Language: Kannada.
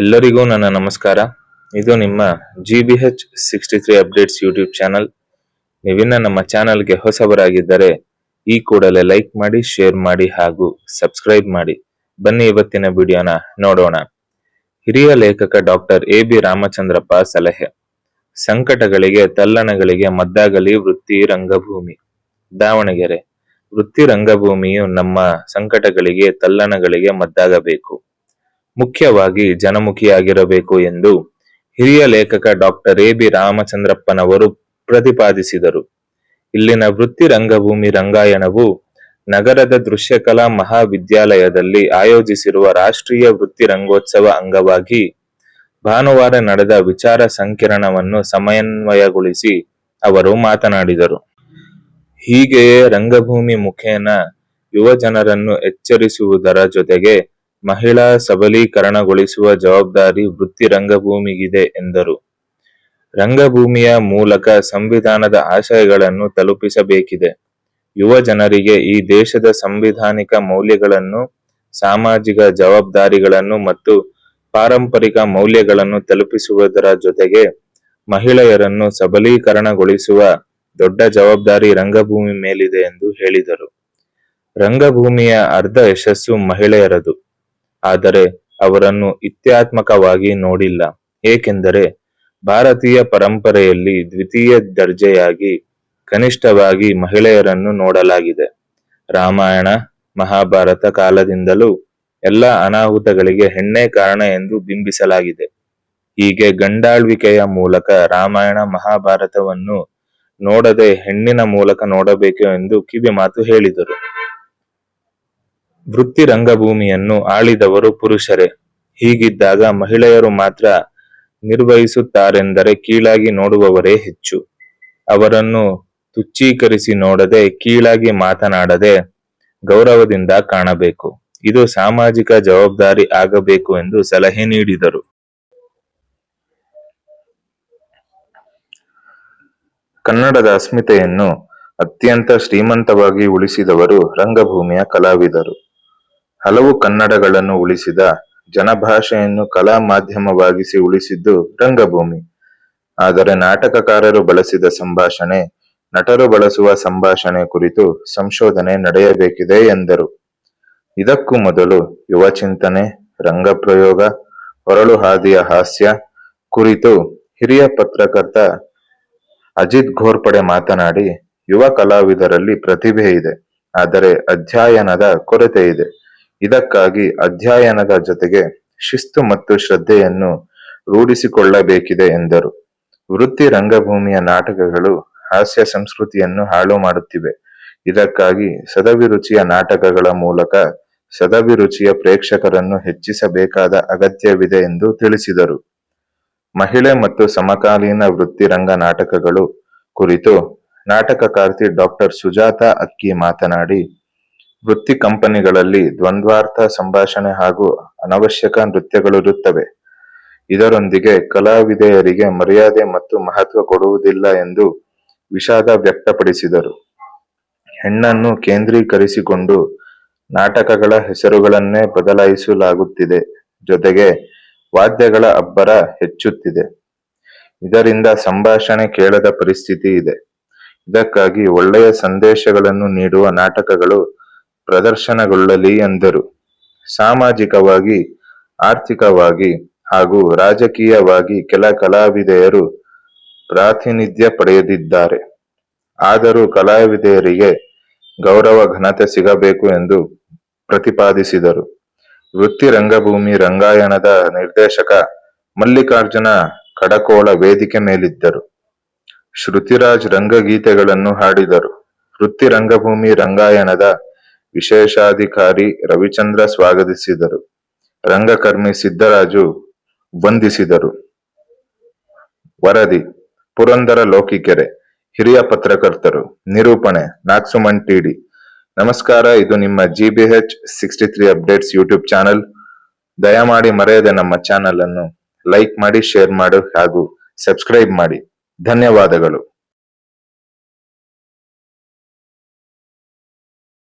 ಎಲ್ಲರಿಗೂ ನನ್ನ ನಮಸ್ಕಾರ. ಇದು ನಿಮ್ಮ G B H sixty three updates YouTube channel ನೀವಿನ್ನ ನಮ್ಮ ಚಾನಲ್ಗೆ ಹೊಸಬರಾಗಿದ್ದರೆ ಈ ಕೂಡಲೇ ಲೈಕ್ ಮಾಡಿ ಶೇರ್ ಮಾಡಿ ಹಾಗೂ ಸಬ್ಸ್ಕ್ರೈಬ್ ಮಾಡಿ. ಬನ್ನಿ ಇವತ್ತಿನ ವಿಡಿಯೋನ ನೋಡೋಣ. ಹಿರಿಯ ಲೇಖಕ ಡಾಕ್ಟರ್ ಎ ಬಿ ರಾಮಚಂದ್ರಪ್ಪ ಸಲಹೆ. ಸಂಕಟಗಳಿಗೆ, ತಲ್ಲಣಗಳಿಗೆ ಮದ್ದಾಗಲಿ ವೃತ್ತಿ ರಂಗಭೂಮಿ. ದಾವಣಗೆರೆ. ವೃತ್ತಿ ರಂಗಭೂಮಿಯು ನಮ್ಮ ಸಂಕಟಗಳಿಗೆ, ತಲ್ಲಣಗಳಿಗೆ ಮದ್ದಾಗಬೇಕು. ಮುಖ್ಯವಾಗಿ ಜನಮುಖಿಯಾಗಿರಬೇಕು ಎಂದು ಹಿರಿಯ ಲೇಖಕ ಡಾಕ್ಟರ್ ಎ ಬಿ ರಾಮಚಂದ್ರಪ್ಪನವರು ಪ್ರತಿಪಾದಿಸಿದರು. ಇಲ್ಲಿನ ವೃತ್ತಿ ರಂಗಭೂಮಿ ರಂಗಾಯಣವು ನಗರದ ದೃಶ್ಯಕಲಾ ಮಹಾವಿದ್ಯಾಲಯದಲ್ಲಿ ಆಯೋಜಿಸಿರುವ ರಾಷ್ಟ್ರೀಯ ವೃತ್ತಿ ರಂಗೋತ್ಸವ ಅಂಗವಾಗಿ ಭಾನುವಾರ ನಡೆದ ವಿಚಾರ ಸಂಕಿರಣವನ್ನು ಸಮನ್ವಯಗೊಳಿಸಿ ಅವರು ಮಾತನಾಡಿದರು. ಹೀಗೆಯೇ ರಂಗಭೂಮಿ ಮುಖೇನ ಯುವ ಜನರನ್ನು ಎಚ್ಚರಿಸುವುದರ ಜೊತೆಗೆ ಮಹಿಳಾ ಸಬಲೀಕರಣಗೊಳಿಸುವ ಜವಾಬ್ದಾರಿ ವೃತ್ತಿ ರಂಗಭೂಮಿಗಿದೆ, ಎಂದರು. ರಂಗಭೂಮಿಯ ಮೂಲಕ ಸಂವಿಧಾನದ ಆಶಯಗಳನ್ನು ತಲುಪಿಸಬೇಕಿದೆ. ಯುವ ಜನರಿಗೆ ಈ ದೇಶದ ಸಂವಿಧಾನಿಕ ಮೌಲ್ಯಗಳನ್ನು, ಸಾಮಾಜಿಕ ಜವಾಬ್ದಾರಿಗಳನ್ನು ಮತ್ತು ಪಾರಂಪರಿಕ ಮೌಲ್ಯಗಳನ್ನು ತಲುಪಿಸುವುದರ ಜೊತೆಗೆ ಮಹಿಳೆಯರನ್ನು ಸಬಲೀಕರಣಗೊಳಿಸುವ ದೊಡ್ಡ ಜವಾಬ್ದಾರಿ ರಂಗಭೂಮಿ ಮೇಲಿದೆ ಎಂದು ಹೇಳಿದರು. ರಂಗಭೂಮಿಯ ಅರ್ಧ ಯಶಸ್ಸು ಮಹಿಳೆಯರದು. ಆದರೆ ಅವರನ್ನು ಇತ್ಯಾತ್ಮಕವಾಗಿ ನೋಡಿಲ್ಲ. ಏಕೆಂದರೆ ಭಾರತೀಯ ಪರಂಪರೆಯಲ್ಲಿ ದ್ವಿತೀಯ ದರ್ಜೆಯಾಗಿ ಕನಿಷ್ಠವಾಗಿ ಮಹಿಳೆಯರನ್ನು ನೋಡಲಾಗಿದೆ. ರಾಮಾಯಣ, ಮಹಾಭಾರತ ಕಾಲದಿಂದಲೂ ಎಲ್ಲ ಅನಾಹುತಗಳಿಗೆ ಹೆಣ್ಣೆ ಕಾರಣ ಎಂದು ಬಿಂಬಿಸಲಾಗಿದೆ. ಹೀಗೆ ಗಂಡಾಳ್ವಿಕೆಯ ಮೂಲಕ ರಾಮಾಯಣ, ಮಹಾಭಾರತವನ್ನು ನೋಡದೆ ಹೆಣ್ಣಿನ ಮೂಲಕ ನೋಡಬೇಕು ಎಂದು ಕಿವಿ ಮಾತು ಹೇಳಿದರು. ವೃತ್ತಿ ರಂಗಭೂಮಿಯನ್ನು ಆಳಿದವರು ಪುರುಷರೇ. ಹೀಗಿದ್ದಾಗ ಮಹಿಳೆಯರು ಮಾತ್ರ ನಿರ್ವಹಿಸುತ್ತಾರೆಂದರೆ ಕೀಳಾಗಿ ನೋಡುವವರೇ ಹೆಚ್ಚು. ಅವರನ್ನು ತುಚ್ಛೀಕರಿಸಿ ನೋಡದೆ, ಕೀಳಾಗಿ ಮಾತನಾಡದೆ ಗೌರವದಿಂದ ಕಾಣಬೇಕು. ಇದು ಸಾಮಾಜಿಕ ಜವಾಬ್ದಾರಿ ಆಗಬೇಕು ಎಂದು ಸಲಹೆ ನೀಡಿದರು. ಕನ್ನಡದ ಅಸ್ಮಿತೆಯನ್ನು ಅತ್ಯಂತ ಶ್ರೀಮಂತವಾಗಿ ಉಳಿಸಿದವರು ರಂಗಭೂಮಿಯ ಕಲಾವಿದರು. ಹಲವು ಕನ್ನಡಗಳನ್ನು ಉಳಿಸಿದ ಜನಭಾಷೆಯನ್ನು ಕಲಾ ಮಾಧ್ಯಮವಾಗಿಸಿ ಉಳಿಸಿದ್ದು ರಂಗಭೂಮಿ. ಆದರೆ ನಾಟಕಕಾರರು ಬಳಸಿದ ಸಂಭಾಷಣೆ, ನಟರು ಬಳಸುವ ಸಂಭಾಷಣೆ ಕುರಿತು ಸಂಶೋಧನೆ ನಡೆಯಬೇಕಿದೆ ಎಂದರು. ಇದಕ್ಕೂ ಮೊದಲು ಯುವ ಚಿಂತನೆ ರಂಗಪ್ರಯೋಗ ಹೊರಳು ಹಾದಿಯ ಹಾಸ್ಯ ಕುರಿತು ಹಿರಿಯ ಪತ್ರಕರ್ತ ಅಜಿತ್ ಘೋರ್ಪಡೆ ಮಾತನಾಡಿ, ಯುವ ಕಲಾವಿದರಲ್ಲಿ ಪ್ರತಿಭೆ ಇದೆ, ಆದರೆ ಅಧ್ಯಯನದ ಕೊರತೆ ಇದೆ. ಇದಕ್ಕಾಗಿ ಅಧ್ಯಯನದ ಜೊತೆಗೆ ಶಿಸ್ತು ಮತ್ತು ಶ್ರದ್ಧೆಯನ್ನು ರೂಢಿಸಿಕೊಳ್ಳಬೇಕಿದೆ ಎಂದರು. ವೃತ್ತಿ ರಂಗಭೂಮಿಯ ನಾಟಕಗಳು ಹಾಸ್ಯ ಸಂಸ್ಕೃತಿಯನ್ನು ಹಾಳು ಮಾಡುತ್ತಿವೆ. ಇದಕ್ಕಾಗಿ ಸದಭಿರುಚಿಯ ನಾಟಕಗಳ ಮೂಲಕ ಸದಭಿರುಚಿಯ ಪ್ರೇಕ್ಷಕರನ್ನು ಹೆಚ್ಚಿಸಬೇಕಾದ ಅಗತ್ಯವಿದೆ ಎಂದು ತಿಳಿಸಿದರು. ಮಹಿಳೆ ಮತ್ತು ಸಮಕಾಲೀನ ವೃತ್ತಿರಂಗ ನಾಟಕಗಳು ಕುರಿತು ನಾಟಕಕಾರ್ತಿ ಡಾಕ್ಟರ್ ಸುಜಾತ ಅಕ್ಕಿ ಮಾತನಾಡಿ ವೃತ್ತಿ ಕಂಪನಿಗಳಲ್ಲಿ ದ್ವಂದ್ವಾರ್ಥ ಸಂಭಾಷಣೆ ಹಾಗೂ ಅನವಶ್ಯಕ ನೃತ್ಯಗಳಿರುತ್ತವೆ ಇದರೊಂದಿಗೆ ಕಲಾವಿದೆಯರಿಗೆ ಮರ್ಯಾದೆ ಮತ್ತು ಮಹತ್ವ ಕೊಡುವುದಿಲ್ಲ ಎಂದು ವಿಷಾದ ವ್ಯಕ್ತಪಡಿಸಿದರು. ಹೆಣ್ಣನ್ನು ಕೇಂದ್ರೀಕರಿಸಿಕೊಂಡು ನಾಟಕಗಳ ಹೆಸರುಗಳನ್ನೇ ಬದಲಾಯಿಸಲಾಗುತ್ತಿದೆ. ಜೊತೆಗೆ ವಾದ್ಯಗಳ ಅಬ್ಬರ ಹೆಚ್ಚುತ್ತಿದೆ. ಇದರಿಂದ ಸಂಭಾಷಣೆ ಕೇಳದ ಪರಿಸ್ಥಿತಿ ಇದೆ. ಇದಕ್ಕಾಗಿ ಒಳ್ಳೆಯ ಸಂದೇಶಗಳನ್ನು ನೀಡುವ ನಾಟಕಗಳು ಪ್ರದರ್ಶನಗೊಳ್ಳಲಿ ಎಂದರು ಸಾಮಾಜಿಕವಾಗಿ, ಆರ್ಥಿಕವಾಗಿ ಹಾಗೂ ರಾಜಕೀಯವಾಗಿ ಕೆಲ ಕಲಾವಿದೆಯರು ಪ್ರಾತಿನಿಧ್ಯ ಪಡೆಯದಿದ್ದಾರೆ ಆದರೂ ಕಲಾವಿದೆಯರಿಗೆ ಗೌರವ, ಘನತೆ ಸಿಗಬೇಕು ಎಂದು ಪ್ರತಿಪಾದಿಸಿದರು. ವೃತ್ತಿ ರಂಗಭೂಮಿ ರಂಗಾಯಣದ ನಿರ್ದೇಶಕ ಮಲ್ಲಿಕಾರ್ಜುನ ಕಡಕೋಳ ವೇದಿಕೆ ಮೇಲಿದ್ದರು. ಶ್ರುತಿರಾಜ್ ರಂಗಗೀತೆಗಳನ್ನು ಹಾಡಿದರು. ವೃತ್ತಿ ರಂಗಭೂಮಿ ರಂಗಾಯಣದ ವಿಶೇಷಾಧಿಕಾರಿ ರವಿಚಂದ್ರ ಸ್ವಾಗತಿಸಿದರು. ರಂಗಕರ್ಮಿ ಸಿದ್ದರಾಜು ವಂದಿಸಿದರು. ವರದಿ, ಪುರಂದರ ಲೋಕಿಕೆರೆ, ಹಿರಿಯ ಪತ್ರಕರ್ತರು, ನಿರೂಪಣೆ ನಾಕ್ಸುಮನ್ ಟಿಡಿ. ನಮಸ್ಕಾರ, ಇದು ನಿಮ್ಮ G B H sixty three updates YouTube channel. ದಯಮಾಡಿ ಮರೆಯದೆ ನಮ್ಮ ಚಾನಲ್ ಅನ್ನು ಲೈಕ್ ಮಾಡಿ, ಶೇರ್ ಮಾಡು ಹಾಗೂ ಸಬ್ಸ್ಕ್ರೈಬ್ ಮಾಡಿ. ಧನ್ಯವಾದಗಳು.